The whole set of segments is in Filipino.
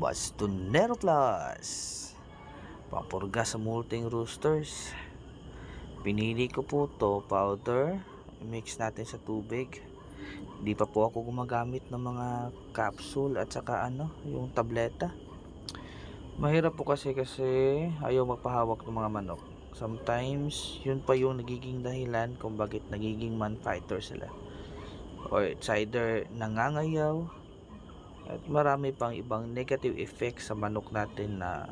Bastonero Plus Pampurga sa multing roosters. Pinili ko po to powder. Mix natin sa tubig. Di pa po ako gumagamit ng mga capsule at saka ano, yung tableta. Mahirap po kasi kasi ayaw magpahawak ng mga manok. Sometimes, yun pa yung nagiging dahilan kung bakit nagiging man fighter sila. Or it's either nangangayaw at marami pang ibang negative effects sa manok natin na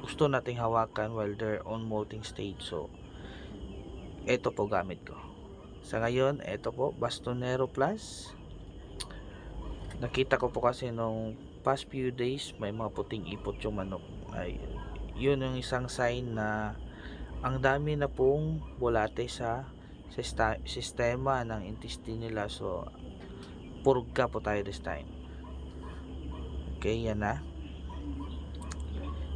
gusto nating hawakan while they're on molting stage. So ito po gamit ko. Sa ngayon ito po Bastonero Plus. Nakita ko po kasi nung past few days may mga puting ipot yung manok. Ay yun yung isang sign na ang dami na pong bulate sa sistema ng intestine nila. So purga po tayo this time okay yan na.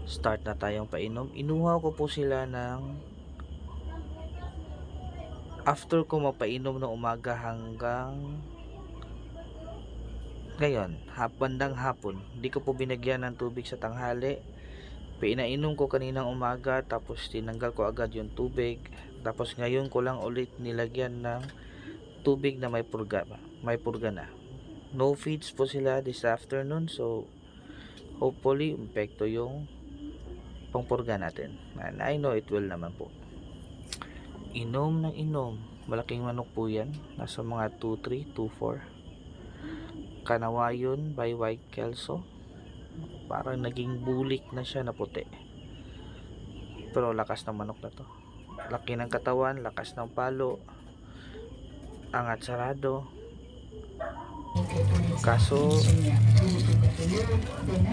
Start na tayong painom. Inuha ko po sila ng after ko mapainom ng umaga hanggang ngayon hap, bandang hapon. Hindi ko po binagyan ng tubig sa tanghali. Pinainom ko kaninang umaga tapos tinanggal ko agad yung tubig. Tapos ngayon ko lang ulit nilagyan ng tubig na may purga may purga na. No feeds po sila this afternoon so hopefully impekto yung pangpurga natin. And I know it will naman po. Inom ng inom. Malaking manok po yan. Nasa mga 2-3, 2-4 kanawayon by White Kelso. Parang naging bulik na siya na puti. Pero lakas ng manok na to. Laki ng katawan lakas ng palo. Angat sarado kaso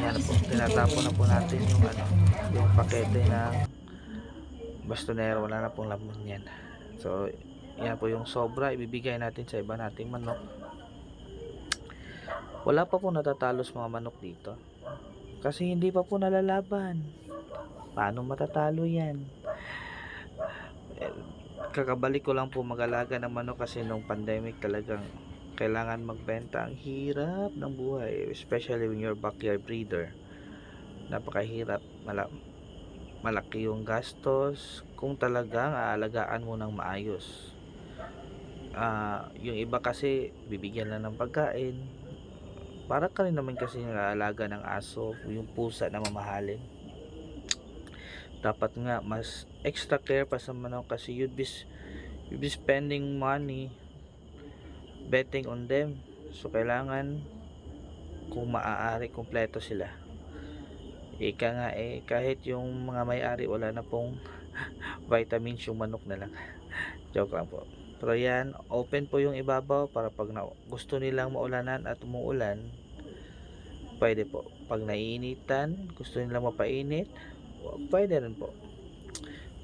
yan po tinatapon na po natin yung ano yung pakete ng bastonero. Wala na pong laman yan. So yan po yung sobra. Ibibigay natin sa iba nating manok. Wala pa po natatalos mga manok dito. Kasi hindi pa po nalalaban. Paano matatalo yan? Eh, kakabalik ko lang po mag-alaga ng manok kasi nung pandemic talagang kailangan magbenta ang hirap ng buhay especially when you're backyard breeder. Napakahirap Mala malaki yung gastos. Kung talagang aalagaan mo ng maayos. Ah, yung iba kasi bibigyan lang ng pagkain. Para ka rin naman kasi nag-aalaga ng aso yung pusa na mamahalin. Dapat nga mas extra care pa sa manok kasi you'd be you'd be spending money betting on them. So kailangan kung maaari kumpleto sila. Ika nga eh kahit yung mga may-ari wala na pong vitamins yung manok na lang. Joke lang po. Pero yan open po yung ibabaw para pag na, gusto nilang maulanan at umuulan pwede po. Pag naiinitan gusto nilang mapainit pwede rin po.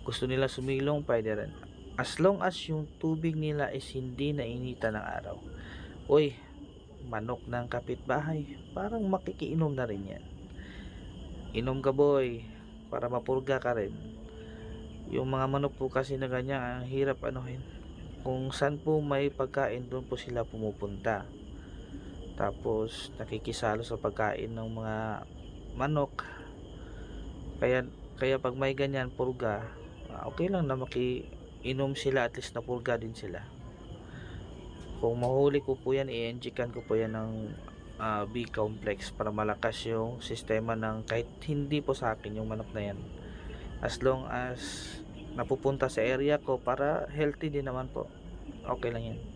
Gusto nila sumilong pwede rin as long as yung tubig nila is hindi nainitan ng araw. Uy manok ng kapitbahay. Parang makikiinom na rin yan. Inom ka boy para mapurga ka rin. Yung mga manok po kasi na ganyan ang hirap anuhin. Kung saan po may pagkain doon po sila pumupunta. Tapos nakikisalo sa pagkain ng mga manok. Kaya kaya pag may ganyan purga ah, okay lang na makiinom sila at least na purga din sila. Kung mahuli ko po yan i-enjikan ko po yan ng ah, B complex para malakas yung sistema ng kahit hindi po sa akin yung manok na yan. As long as napupunta sa area ko para healthy din naman po. Okay lang yan